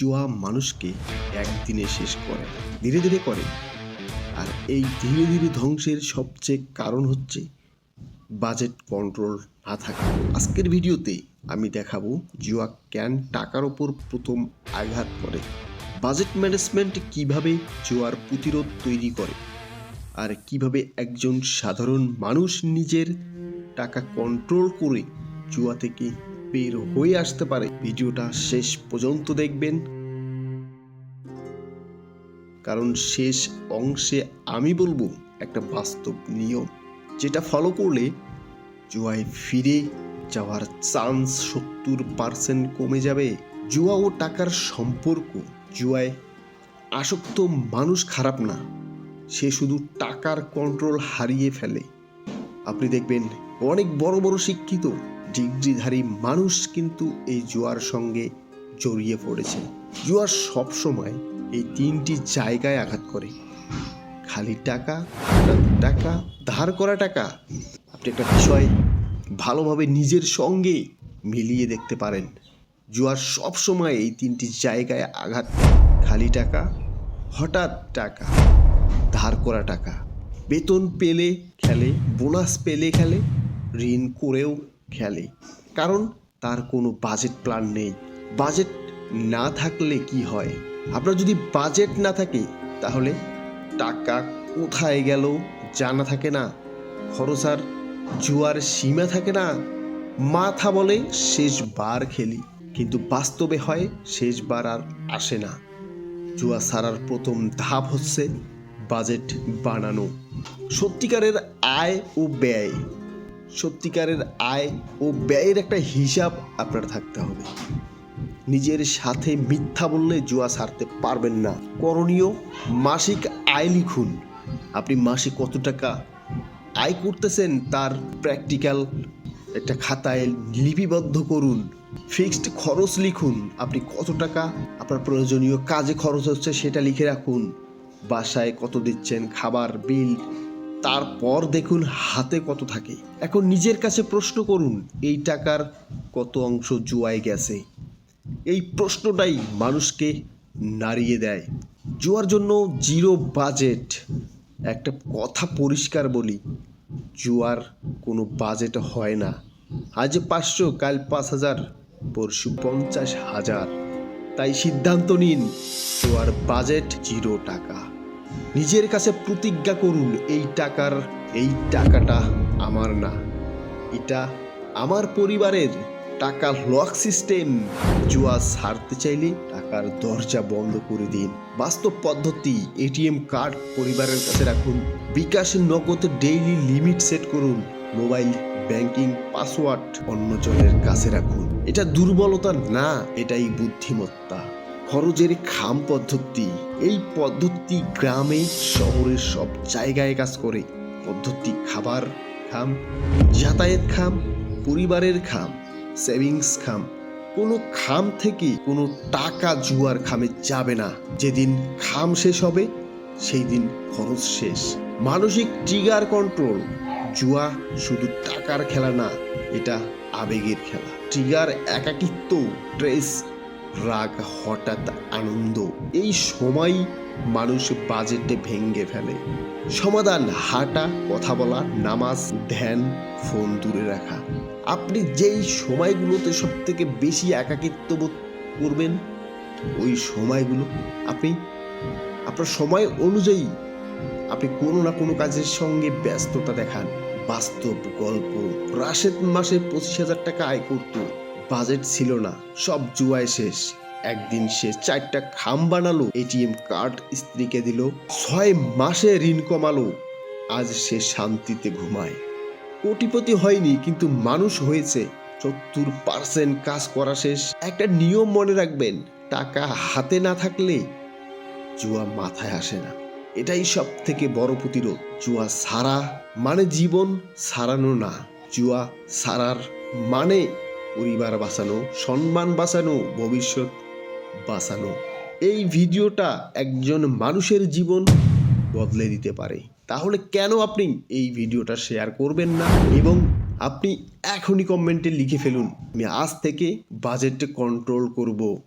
জুয়া মানুষকে একদিনে শেষ করে ধীরে ধীরে করে। আর এই ধীরে ধীরে ধ্বংসের সবচেয়ে কারণ হচ্ছে বাজেট কন্ট্রোল না থাকা। আজকের ভিডিওতে আমি দেখাবো জুয়া ক্যান টাকার ওপর প্রথম আঘাত করে। বাজেট ম্যানেজমেন্ট কীভাবে জুয়ার প্রতিরোধ তৈরি করে? আর কীভাবে একজন সাধারণ মানুষ নিজের টাকা কন্ট্রোল করে জুয়া থেকে বের হয়ে আসতে পারে। ভিডিওটা শেষ পর্যন্ত দেখবেন। কারণ শেষ অংশে আমি বলব একটা বাস্তব নিয়ম, যেটা ফলো করলে জুয়ায় ফিরে যাওয়ার চান্স সত্তর পার্সেন্ট কমে যাবে। জুয়া ও টাকার সম্পর্ক, জুয়ায় আসক্ত মানুষ খারাপ না। সে শুধু টাকার কন্ট্রোল হারিয়ে ফেলে। আপনি দেখবেন অনেক বড় বড় শিক্ষিত ডিগ্রিধারী মানুষ কিন্তু এই জুয়ার সঙ্গে জড়িয়ে পড়েছে। জুয়ার সবসময় এই তিনটি জায়গায় আঘাত করে। খালি টাকা টাকা, ধার করা টাকা। আপনি একটা বিষয় ভালোভাবে নিজের সঙ্গে মিলিয়ে দেখতে পারেন। জুয়ার সব সময় এই তিনটি জায়গায় আঘাত খালি টাকা, হঠাৎ টাকা, ধার করা টাকা। বেতন পেলে খেলে, বোনাস পেলে খেলে, ঋণ করেও খেলে। কারণ তার কোনো বাজেট প্ল্যান নেই। বাজেট না থাকলে কি হয়? আপনার যদি বাজেট না থাকে, তাহলে টাকা কোথায় গেল জানা থাকে না। খরচার জুয়ার সীমা থাকে না। মাথা বলে শেষবার খেলি। কিন্তু বাস্তবে হয় শেষবার আর আসে না। জুয়া সারার প্রথম ধাপ হচ্ছে বাজেট বানানো। সত্যিকারের আয় ও ব্যয়। সত্যিকারের আয় ও ব্যয়ের একটা হিসাব আপনার থাকতে হবে। নিজের সাথে মিথ্যা বললে জুয়া ছাড়তে পারবেন না। করণীয়, মাসিক আয় লিখুন। আপনি মাসে কত টাকা আয় করতেছেন তার প্র্যাকটিক্যাল একটা খাতায় লিপিবদ্ধ করুন। ফিক্সড খরচ লিখুন। আপনি কত টাকা আপনার প্রয়োজনীয় কাজে খরচ হচ্ছে সেটা লিখে রাখুন। বাসায় কত দিচ্ছেন? খাবার বিল তারপর দেখুন হাতে কত থাকে। এখন নিজের কাছে প্রশ্ন করুন, এই টাকার কত অংশ জুয়ায় গেছে? এই প্রশ্নটাই মানুষকে নাড়িয়ে দেয়। জুয়ার জন্য জিরো বাজেট। একটা কথা পরিষ্কার বলি, জুয়ার কোনো বাজেট হয় না। আজ পাঁচশো, কাল পাঁচ হাজার, পরশু পঞ্চাশ হাজার। তাই সিদ্ধান্ত নিন, জুয়ার বাজেট জিরো টাকা। নিজের কাছে প্রতিজ্ঞা করুন, এই টাকার, এই টাকাটা আমার না। এটা আমার পরিবারের টাকা লক সিস্টেম। জুয়া ছাড়তে চাইলে টাকার দরজা বন্ধ করে দিন। বাস্তব পদ্ধতি, এটিএম কার্ড পরিবারের কাছে রাখুন। BKash Nagad daily limit set করুন। মোবাইল ব্যাংকিং পাসওয়ার্ড অন্যজনের কাছে রাখুন। এটা দুর্বলতা না, এটাই বুদ্ধিমত্তা। খরচের খাম পদ্ধতি, এই পদ্ধতি গ্রামে শহরের সব জায়গায় কাজ করে। পদ্ধতি খাবার খাম, যাতায়াত খাম, পরিবারের খাম সেভিংস খাম। কোনো খাম থেকে কোনো টাকা জুয়ার খামে যাবে না। যেদিন খাম শেষ হবে, সেই দিন খরচ শেষ। মানসিক ট্রিগার কন্ট্রোল জুয়া শুধু টাকার খেলা না, এটা আবেগের খেলা। ট্রিগার একাকিত্ব স্ট্রেস রাগ, হঠাৎ আনন্দ, এই সময় মানুষ বাজেটে ভেঙ্গে ফেলে। সমাধান, হাঁটা, কথা বলা, নামাজ, ধ্যান, ফোন দূরে রাখা। আপনি যেই সময়গুলোতে সব থেকে বেশি একাকিত্ব বোধ করবেন, ওই সময়গুলো আপনি, আপনার সময় অনুযায়ী আপনি কোনো না কোনো কাজের সঙ্গে ব্যস্ততা দেখান। বাস্তব গল্প, রাশেদ মাসে পঁচিশ হাজার টাকা আয় করত। বাজেট ছিল না। সব জুয়ায় শেষ। একদিন সে চারটা খাম বানালো এটিএম কার্ড স্ত্রীকে দিল, ছয় মাসে ঋণ কমালো। আজ সে শান্তিতে ঘুমায়। কোটিপতি হয়নি, কিন্তু মানুষ হয়েছে। সত্তর পার্সেন্ট কাজ করা শেষ। একটা নিয়ম মনে রাখবেন, টাকা হাতে না থাকলে জুয়া মাথায় আসে না। এটাই সব থেকে বড় প্রতিরোধ। জুয়া সারা মানে জীবন, সারানো না। জুয়া সারার মানে পরিবার বাঁচানো, সম্মান বাঁচানো, ভবিষ্যৎ বাঁচানো। এই ভিডিওটা একজন মানুষের জীবন বদলে দিতে পারে। তাহলে কেন আপনি এই ভিডিওটা শেয়ার করবেন না? এবং আপনি এখনই কমেন্টে লিখে ফেলুন, আমি আজ থেকে বাজেট কন্ট্রোল করব।